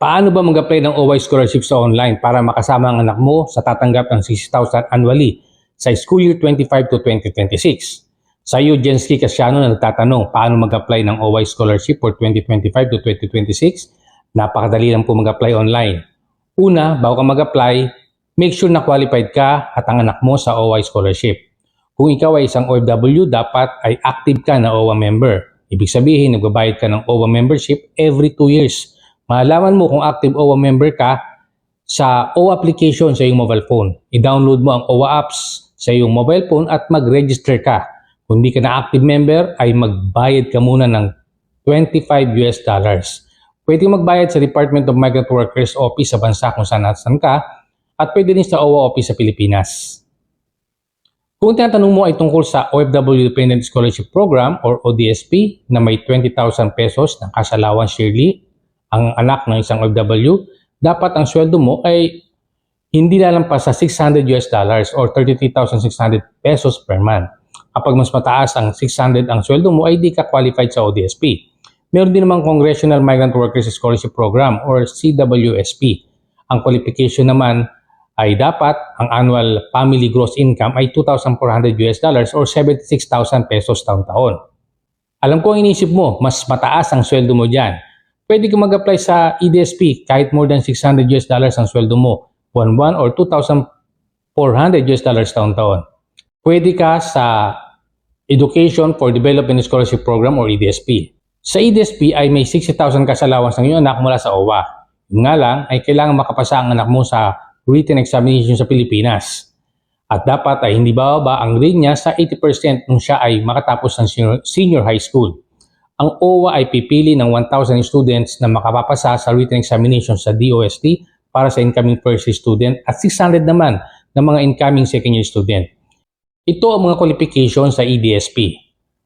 Paano ba mag-apply ng OY scholarship sa online para makasama ang anak mo sa tatanggap ng 60,000 annually sa school year 25 to 2026? Sa iyo, Jensky Casiano na nagtatanong paano mag-apply ng OY scholarship for 2025 to 2026? Napakadali lang po mag-apply online. Una, bago ka mag-apply, make sure na qualified ka at ang anak mo sa OY scholarship. Kung ikaw ay isang OFW, dapat ay active ka na OWA member. Ibig sabihin, nagbabayad ka ng OWA membership every 2 years. Malaman mo kung active OWA member ka sa OWA application sa iyong mobile phone. I-download mo ang OWA apps sa iyong mobile phone at mag-register ka. Kung hindi ka na active member, ay magbayad ka muna ng 25 US dollars. Pwede magbayad sa Department of Migrant Workers Office sa bansa kung saan nasan ka at pwede rin sa OWA Office sa Pilipinas. Kung tinatanong mo ay tungkol sa OFW Dependent Scholarship Program or ODSP na may 20,000 pesos na cash allowance yearly ang anak ng isang OFW, dapat ang sweldo mo ay hindi lalampas sa 600 US dollars or 33,600 pesos per month. Kapag mas mataas ang 600 ang sweldo mo ay di ka qualified sa ODSP. Meron din namang Congressional Migrant Workers Scholarship Program or CWSP. Ang qualification naman ay dapat ang annual family gross income ay 2,400 US dollars or 76,000 pesos taon-taon. Alam ko ang inisip mo, mas mataas ang sweldo mo dyan. Pwede ka mag-apply sa EDSP kahit more than 600 US dollars ang sweldo mo, buwan-buwan or 2,400 US dollars taon-taon. Pwede ka sa Education for Development Scholarship Program or EDSP. Sa EDSP ay may 60,000 cash allowance ng iyong anak mula sa OWA. Yun nga lang ay kailangan makapasa ang anak mo sa written examination sa Pilipinas. At dapat ay hindi bababa ang grade niya sa 80% nung siya ay makatapos ng senior, senior high school. Ang OWA ay pipili ng 1,000 students na makapapasa sa written examination sa DOST para sa incoming first year student at 600 naman ng mga incoming second year student. Ito ang mga qualifications sa EDSP.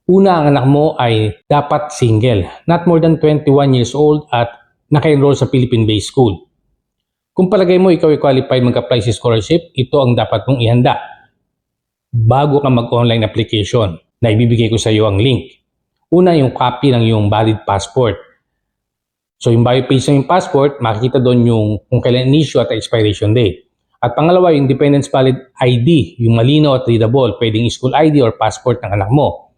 Una, ang anak mo ay dapat single, not more than 21 years old at naka-enroll sa Philippine-based school. Kung palagay mo ikaw ay qualified mag-apply sa scholarship, ito ang dapat mong ihanda bago ka mag-online application na ibibigay ko sa iyo ang link. Una, yung copy ng iyong valid passport. So yung bio page ng iyong passport, makikita doon yung kung kailan in-issue at expiration date. At pangalawa, yung Dependence Valid ID, yung malino at readable, pwedeng school ID or passport ng anak mo.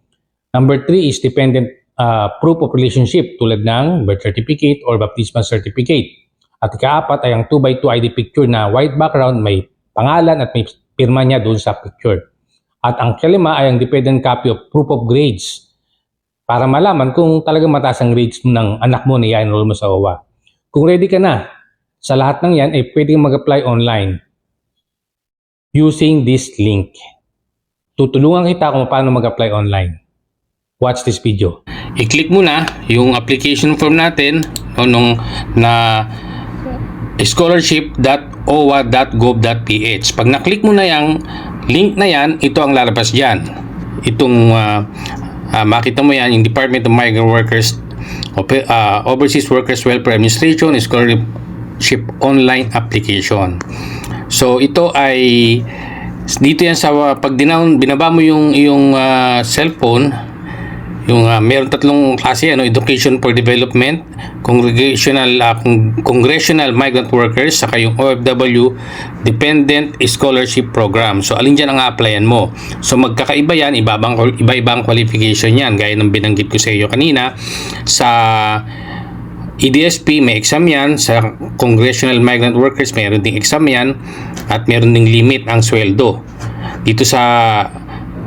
Number three is dependent uh, proof of relationship tulad ng birth certificate or baptismal certificate. At ikaapat ay ang 2x2 ID picture na white background, may pangalan at may pirma niya doon sa picture. At ang kalima ay ang dependent copy of proof of grades para malaman kung talagang mataas ang grades ng anak mo na i-enroll mo sa OWA. Kung ready ka na, sa lahat ng yan ay pwedeng mag-apply online using this link. Tutulungan kita kung paano mag-apply online. Watch this video. I-click mo na yung application form natin o nung na scholarship.owa.gov.ph. Pag na-click mo na yung link na yan, ito ang lalabas dyan. Itong uh, uh, makita mo yan, yung Department of Migrant Workers uh, Overseas Workers Welfare Administration Scholarship Online Application. So ito ay dito yan sa pag binaba mo yung yung uh, cellphone yung uh, meron tatlong klase ano education for development congregational uh, Cong- congressional migrant workers saka yung OFW dependent scholarship program. So alin diyan ang applyan mo? So magkakaiba yan ibabang iba-ibang qualification yan. Gaya ng binanggit ko sa iyo kanina sa EDSP may exam yan sa congressional migrant workers mayroon ding exam yan at meron ding limit ang sweldo. Dito sa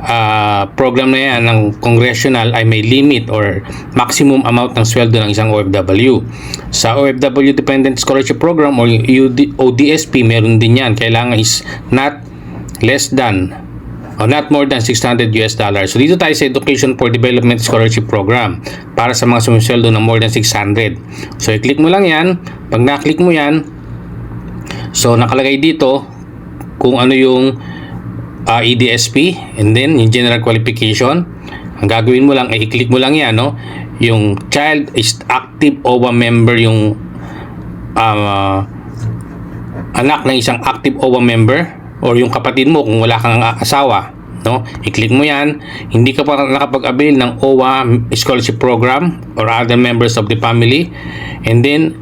uh, program na yan ng congressional ay may limit or maximum amount ng sweldo ng isang OFW. Sa OFW Dependent Scholarship Program or UD, ODSP, meron din yan. Kailangan is not less than or not more than 600 US dollars. So dito tayo sa Education for Development Scholarship Program para sa mga sumisweldo ng more than 600. So i-click mo lang yan. Pag na-click mo yan, so nakalagay dito kung ano yung uh, EDSP and then yung general qualification ang gagawin mo lang ay i-click mo lang yan no yung child is active OWA member yung uh, anak ng isang active OWA member or yung kapatid mo kung wala kang asawa no i-click mo yan hindi ka pa nakapag-avail ng OWA scholarship program or other members of the family and then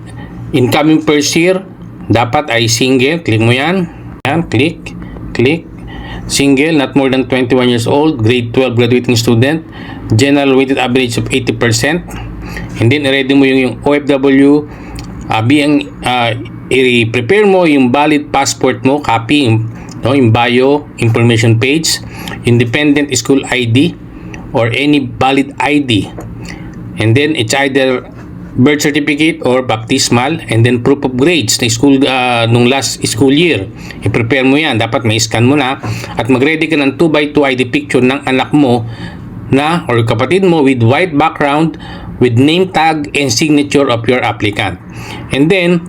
incoming first year, dapat ay single. Click mo yan. Yan, click, click. Single, not more than 21 years old, grade 12 graduating student, general weighted average of 80%. And then, i-ready mo yung, yung OFW, uh, being, uh, i-prepare mo yung valid passport mo, copy, no, yung bio, information page, independent school ID, or any valid ID. And then, it's either birth certificate or baptismal and then proof of grades na school uh, nung last school year. I-prepare mo yan. Dapat may scan mo na at mag-ready ka ng 2x2 ID picture ng anak mo na or kapatid mo with white background with name tag and signature of your applicant. And then,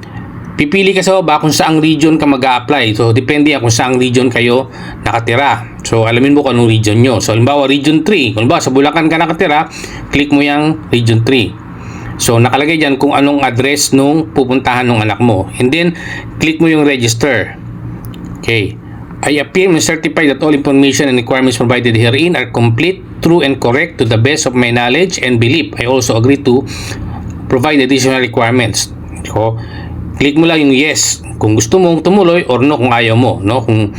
pipili ka sa baba kung saang region ka mag apply So, depende kung saang region kayo nakatira. So, alamin mo kung anong region nyo. So, halimbawa, region 3. Kung halimbawa, sa Bulacan ka nakatira, click mo yung region 3. So, nakalagay dyan kung anong address nung pupuntahan ng anak mo. And then, click mo yung register. Okay. I appear and certify that all information and requirements provided herein are complete, true, and correct to the best of my knowledge and belief. I also agree to provide additional requirements. So, click mo lang yung yes kung gusto mong tumuloy or no kung ayaw mo. No? Kung,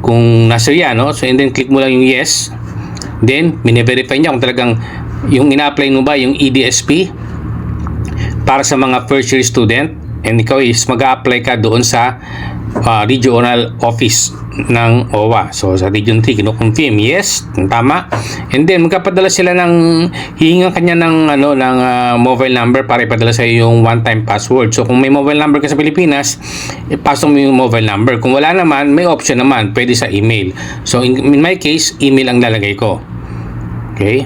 kung nasa yan, no? So, and then click mo lang yung yes. Then, mine-verify niya kung talagang yung ina-apply mo ba yung EDSP para sa mga first year student and ikaw is mag apply ka doon sa uh, regional office ng OWA. So sa Region 3, kino-confirm, yes, tama. And then magkapadala sila ng hihingan kanya ng ano ng uh, mobile number para ipadala sa yung one-time password. So kung may mobile number ka sa Pilipinas, ipasok mo yung mobile number. Kung wala naman, may option naman, pwede sa email. So in, in my case, email ang lalagay ko. Okay?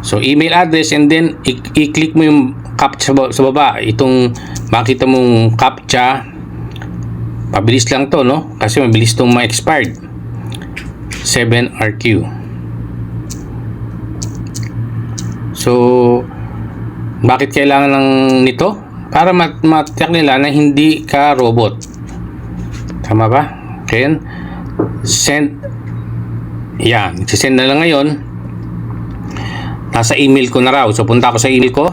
So email address and then i-click mo yung captcha sa ba- sa baba. Itong makita mong captcha Pabilis lang to, no? Kasi mabilis tong ma-expired. 7RQ. So, bakit kailangan ng nito? Para mat matiyak nila na hindi ka robot. Tama ba? Then, send. Yan. Send na lang ngayon. Nasa email ko na raw. So, punta ako sa email ko.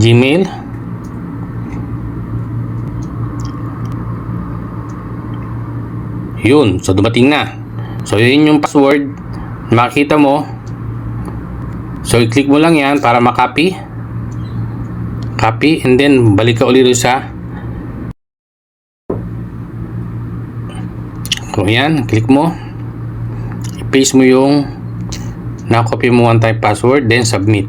Gmail. Yun. So, dumating na. So, yun yung password. Makita mo. So, i-click mo lang yan para makopy. Copy. And then, balik ka ulit sa kung yan, click mo. I-paste mo yung nakopy mo one time password, then submit.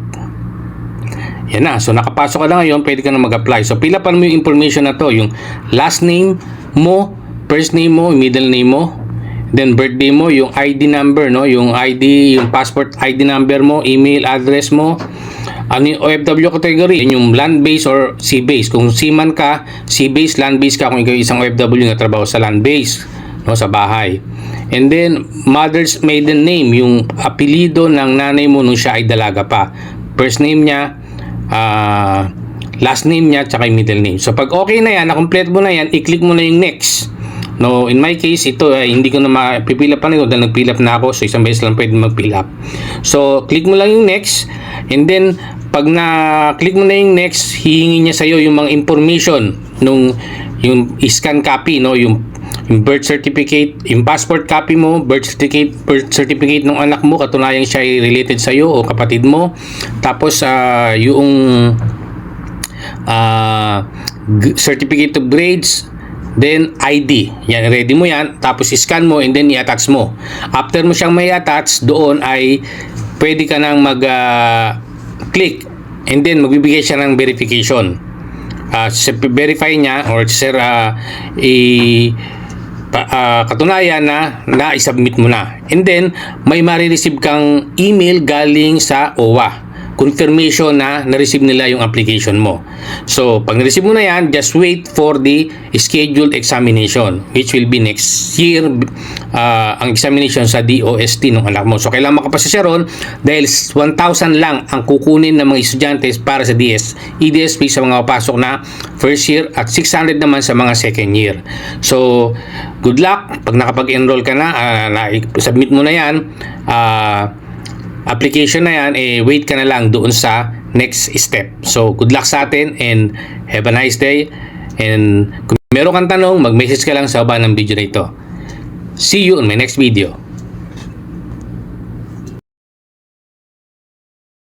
Yan na. So, nakapasok ka na ngayon, pwede ka na mag-apply. So, pilapan mo yung information na to. Yung last name mo, first name mo, middle name mo, then birthday mo, yung ID number, no? Yung ID, yung passport ID number mo, email address mo, ano yung OFW category, yun yung land-based or sea-based. Kung seaman ka, sea-based, land-based ka, kung ikaw isang OFW na trabaho sa land-based, no? Sa bahay. And then, mother's maiden name, yung apelido ng nanay mo nung siya ay dalaga pa. First name niya, ah, last name niya, tsaka yung middle name. So, pag okay na yan, na-complete mo na yan, i-click mo na yung next. No, in my case, ito ay hindi ko na up pa nito dahil nag-fill up na ako. So, isang beses lang pwede mag-fill up. So, click mo lang yung next. And then, pag na-click mo na yung next, hihingi niya sa'yo yung mga information nung yung scan copy, no? Yung, yung birth certificate, yung passport copy mo, birth certificate, birth certificate ng anak mo, katunayan siya ay related sa'yo o kapatid mo. Tapos, ah, yung ah, g- certificate of grades, then ID. Yan, ready mo yan. Tapos scan mo and then i-attach mo. After mo siyang may attach, doon ay pwede ka nang mag-click and then magbibigay siya ng verification. Uh, verify niya or sir ah, i ah, katunayan na na-submit mo na. And then, may marireceive kang email galing sa OWA confirmation na na-receive nila yung application mo. So, pag na-receive mo na yan, just wait for the scheduled examination which will be next year uh, ang examination sa DOST ng anak mo. So, kailangan makapasa siya ron dahil 1,000 lang ang kukunin ng mga estudyante para sa DS, EDSP sa mga papasok na first year at 600 naman sa mga second year. So, good luck. Pag nakapag-enroll ka na, uh, na-submit mo na yan, ah, application na yan, eh, wait ka na lang doon sa next step. So, good luck sa atin and have a nice day. And kung meron kang tanong, mag-message ka lang sa baba ng video na ito. See you on my next video.